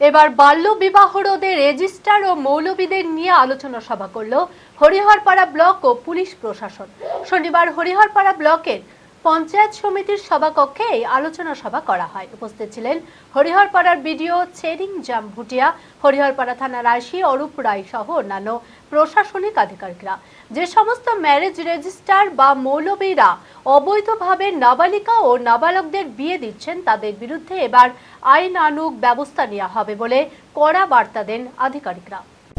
এবার বাল্য বিবাহ রোধে রেজিস্ট্রার ও মৌলবীদের নিয়ে আলোচনা সভা করল হরিহরপাড়া ব্লক ও পুলিশ প্রশাসন। শনিবার হরিহরপাড়া ব্লকের পঞ্চায়েত সমিতির সভাকক্ষে এই আলোচনা সভা করা হয়। উপস্থিত ছিলেন হরিহরপাড়ার বিডিও চেরিং জাম ভুটিয়া, হরিহরপাড়া থানার আইসি অরূপ রায় সহ অন্যান্য প্রশাসনিক আধিকারিকরা। যে সমস্ত ম্যারেজ রেজিস্ট্রার বা মৌলবীরা অবৈধভাবে নাবালিকা ও নাবালকদের বিয়ে দিচ্ছেন, তাদের বিরুদ্ধে এবার আইনানুগ ব্যবস্থা নেওয়া হবে বলে কড়া বার্তা দেন আধিকারিকরা।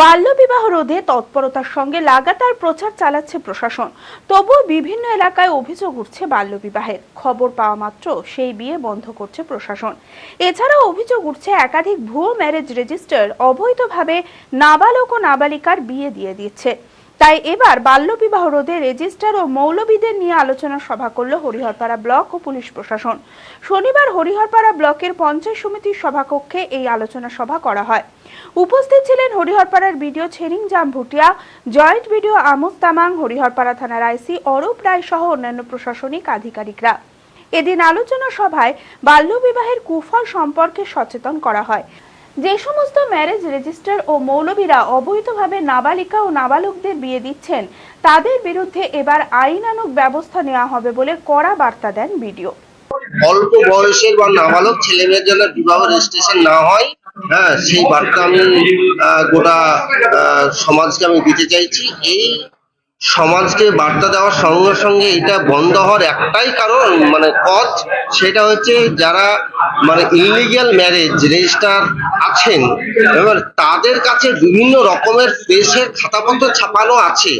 বাল্যবিবাহ রোধে তৎপরতার সঙ্গে লাগাতার প্রচার চালাচ্ছে প্রশাসন। তবুও বিভিন্ন এলাকায় অভিযোগ উঠছে বাল্য বিবাহের। খবর পাওয়া মাত্র সেই বিয়ে বন্ধ করছে প্রশাসন। এছাড়াও অভিযোগ উঠছে একাধিক ভুয়ো ম্যারেজ রেজিস্টার অবৈধভাবে নাবালক ও নাবালিকার বিয়ে দিয়ে দিচ্ছে। তাই এবার বাল্যবিবাহ রোধে রেজিস্ট্রার ও মৌলবীদের নিয়ে আলোচনা সভা করল হরিহরপাড়া ব্লক ও পুলিশ প্রশাসন। শনিবার হরিহরপাড়া ব্লকের পঞ্চায়েত সমিতির সভাকক্ষে এই আলোচনা সভা করা হয়। উপস্থিত ছিলেন হরিহরপাড়ার BDO Chering Jam Bhutia, joint BDO Amod Tamang, Hariharpara থানার আইসি অরূপ রায় সহ অন্যান্য প্রশাসনিক আধিকারিকরা। এদিন আলোচনা সভায় বাল্যবিবাহের কুফল সম্পর্কে সচেতন করা হয়। যে সমস্ত ম্যারেজ রেজিস্টার ও মৌলবীরা অবৈধভাবে নাবালিকা ও নাবালকদের বিয়ে দিচ্ছেন, তাদের বিরুদ্ধে এবার আইনানুগ ব্যবস্থা নেওয়া হবে বলে কড়া বার্তা দেন বিডিও। অল্প বয়সের বা নাবালক ছেলে মেয়ের জন্য বিবাহ রেজিস্ট্রেশন না হয় হ্যাঁ সেই বার্তা আমি গোটা সমাজকে আমি দিতে চাইছি। এই সমাজকে বার্তা দেওয়ার সঙ্গে সঙ্গে এটা বন্ধ হওয়ার একটাই কারণ মানে কজ সেটা হচ্ছে যারা মানে ইলিগ্যাল ম্যারেজ রেজিস্টার আছেন, এবার তাদের কাছে বিভিন্ন রকমের প্রেসের খাতাপত্র ছাপানো আছে,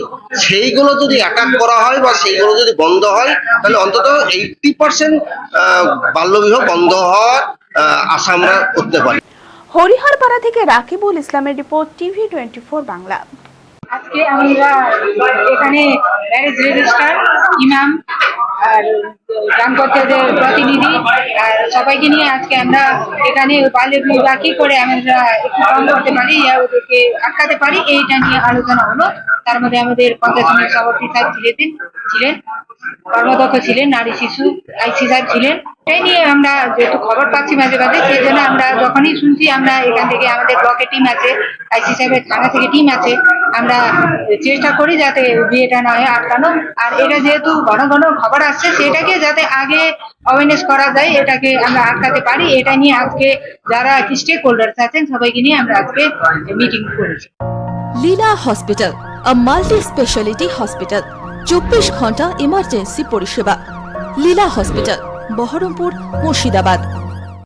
সেইগুলো যদি অ্যাটাক করা হয় বা সেইগুলো যদি বন্ধ হয়, তাহলে অন্তত এইটটি পার্সেন্ট বাল্যবিবাহ বন্ধ হওয়ার আশা আমরা করতে পারি। হরিহরপাড়া থেকে রাকিবুল ইসলামের রিপোর্ট টিভি টোয়েন্টি বাংলা। আজকে আমরা এখানে ম্যারেজ রেজিস্ট্রার ইমাম আর গ্রাম পঞ্চায়েতের প্রতিনিধি, আর সবাইকে নিয়ে আজকে আমরা এখানে বাল্য বিবাহ কি করে আমরা একটু কম করতে পারি আর ওদেরকে আটকাতে পারি, এইটা নিয়ে আলোচনা হলো। তার মধ্যে আমাদের পঞ্চায়েত সভাপতি সাহেব ছিলেন ছিলেন, কর্মদক্ষ ছিলেন, নারী শিশু, আইসি সাহেব ছিলেন। এই নিয়ে আমরা যেহেতু খবর পাচ্ছি মাঝে মাঝে, সেই জন্য আমরা যখনই শুনছি আমরা এখান থেকে আমাদের ব্লকে টিম আছে, আইসি সাহেবের থানা থেকে টিম আছে আমরা চেষ্টা করি যাতে বিয়েটা না হয় আটকানো। আর এটা যেহেতু ঘন ঘন খবর আসছে, সেটাকে যাতে আগে অ্যাওয়ারনেস করা যায়, এটাকে আমরা আটকাতে পারি। এটা নিয়ে আজকে যারা স্টেক হোল্ডার্স আছেন, সবাইকে নিয়ে আমরা আজকে মিটিং করেছি। Leela hospital multi speciality hospital চব্বিশ ঘণ্টা ইমার্জেন্সি পরিষেবা। লীলা হসপিটাল, বহরমপুর, মুর্শিদাবাদ।